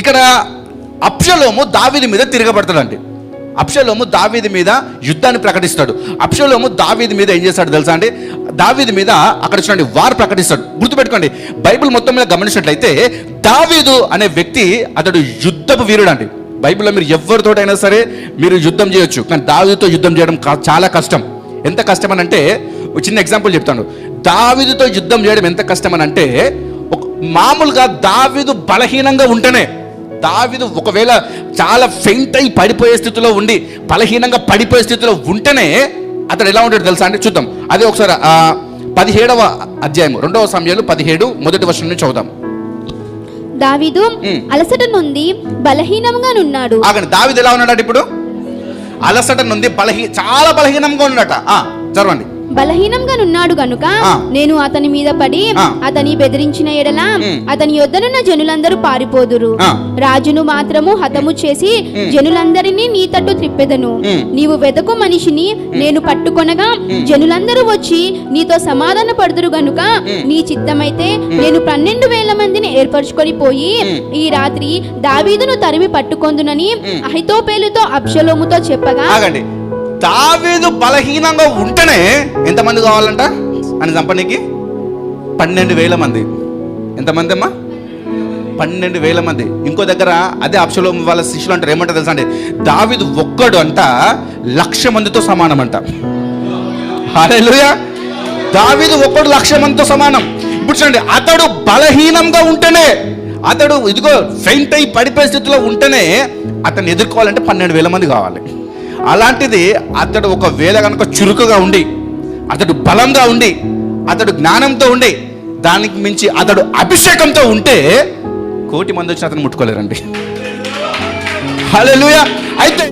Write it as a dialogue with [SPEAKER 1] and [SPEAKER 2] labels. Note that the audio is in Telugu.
[SPEAKER 1] ఇక్కడ అప్షలోము దావీది మీద తిరగబడతాడండి. అప్షలోము దావీది మీద యుద్ధాన్ని ప్రకటిస్తాడు. అప్షలోము దావీది మీద ఏం చేస్తాడు తెలుసా అండి? దావీది మీద అక్కడ చూడండి వారు ప్రకటిస్తాడు. గుర్తుపెట్టుకోండి బైబిల్ మొత్తం మీద గమనించినట్లయితే దావీదు అనే వ్యక్తి అతడు యుద్ధపు వీరుడు అండి బైబిల్లో మీరు ఎవరితోటైనా సరే మీరు యుద్ధం చేయొచ్చు కానీ దావీదుతో యుద్ధం చేయడం చాలా కష్టం. ఎంత కష్టం అని అంటే చిన్న ఎగ్జాంపుల్ చెప్తాను. దావీదుతో యుద్ధం చేయడం ఎంత కష్టం అని అంటే మామూలుగా దావీదు బలహీనంగా ఉంటేనే దావీదు ఒకవేళ చాలా ఫెయింట్ అయి పడిపోయే స్థితిలో ఉండి బలహీనంగా పడిపోయే స్థితిలో ఉంటేనే అతడు ఎలా ఉంటాడు తెలుసా అంటే చూద్దాం. అదే ఒకసారి పదిహేడవ అధ్యాయం రెండవ సమయాలు పదిహేడు మొదటి వర్షం నుంచి చదువుదాం.
[SPEAKER 2] దావీదు. అలసట నుండి బలహీనంగా నున్నాడు.
[SPEAKER 1] ఆగండి దావీదు ఎలా ఉన్నాడట ఇప్పుడు? అలసట నుండి బలహీ చాలా బలహీనంగా ఉన్నాడట. ఆ, చదవండి.
[SPEAKER 2] బలహీనంగా నున్నాడు గనుక. నేను అతని మీద పడి. అతని బెదిరించిన ఎడల. అతని యొద్దనున్న జనులందరూ పారిపోదురు. రాజును మాత్రము హతము చేసి. జనులందరినీ నీ తట్టు త్రిప్పెదను. నీవు వెదకు మనిషిని నేను పట్టుకొనగా జనులందరూ వచ్చి నీతో సమాధాన పడుదురు గనుక నీ చిత్తమైతే నేను పన్నెండు వేల మందిని ఏర్పరచుకొని పోయి. ఈ రాత్రి దావీదును తరిమి పట్టుకొందునని అహితోపేలుతో అబ్షలోముతో చెప్పగా
[SPEAKER 1] దావీదు బలహీనంగా ఉంటేనే ఎంతమంది కావాలంట? అని చంపనీకి? పన్నెండు వేల మంది. ఎంతమంది అమ్మా పన్నెండు వేల మంది. ఇంకో దగ్గర అదే అప్షలో వాళ్ళ శిష్యులు అంటారు. ఏమంటారు తెలుసా అండి? దావీదు ఒక్కడు అంట లక్ష మందితో సమానం అంట. హల్లెలూయా దావీదు ఒక్కడు లక్ష మందితో సమానం. ఇప్పుడు చూడండి అతడు బలహీనంగా ఉంటేనే అతడు ఇదిగో ఫెయింట్ అయి పడిపోయే స్థితిలో ఉంటేనే అతన్ని ఎదుర్కోవాలంటే పన్నెండు వేల మంది కావాలి. అలాంటిది అతడు ఒక వేల కనుక చురుకుగా ఉండి అతడు బలంగా ఉండి అతడు జ్ఞానంతో ఉండి దానికి మించి అతడు అభిషేకంతో ఉంటే కోటి మంది వచ్చిన అతను ముట్టుకోలేరండి. హల్లెలూయా. అయితే